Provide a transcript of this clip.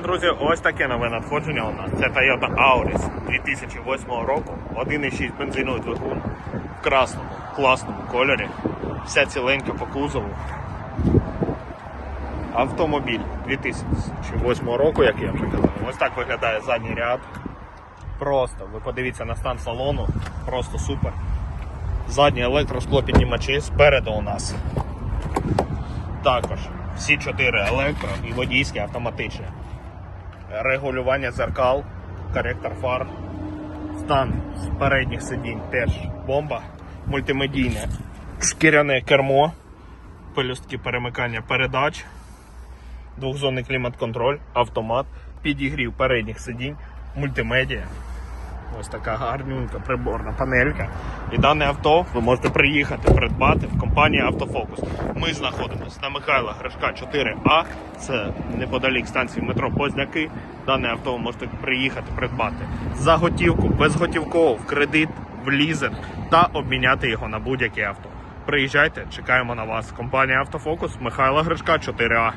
Друзі, ось таке нове надходження у нас. Це Toyota Auris 2008 року. 1,6 бензиновий двигун в красному, класному кольорі. Вся ціленька по кузову. Автомобіль 2008 року, як я вже казав. Ось так виглядає задній ряд. Просто, ви подивіться на стан салону, просто супер. Задні електросклопіднімачі спереду у нас. Також всі чотири електро і водійські автоматичні. Регулювання зеркал, коректор фар, стан з передніх сидінь теж бомба, мультимедійне шкіряне кермо, пелюстки перемикання передач, двохзонний клімат-контроль, автомат, підігрів передніх сидінь, мультимедіа. Ось така гарненька приборна панелька. І дане авто ви можете приїхати придбати в компанії Автофокус. Ми знаходимося на Михайла Гришка 4А. Це неподалік станції метро Позняки. Дане авто ви можете приїхати придбати за готівку, безготівково, в кредит, в лізинг та обміняти його на будь-яке авто. Приїжджайте, чекаємо на вас. Компанія Автофокус Михайла Гришка 4А.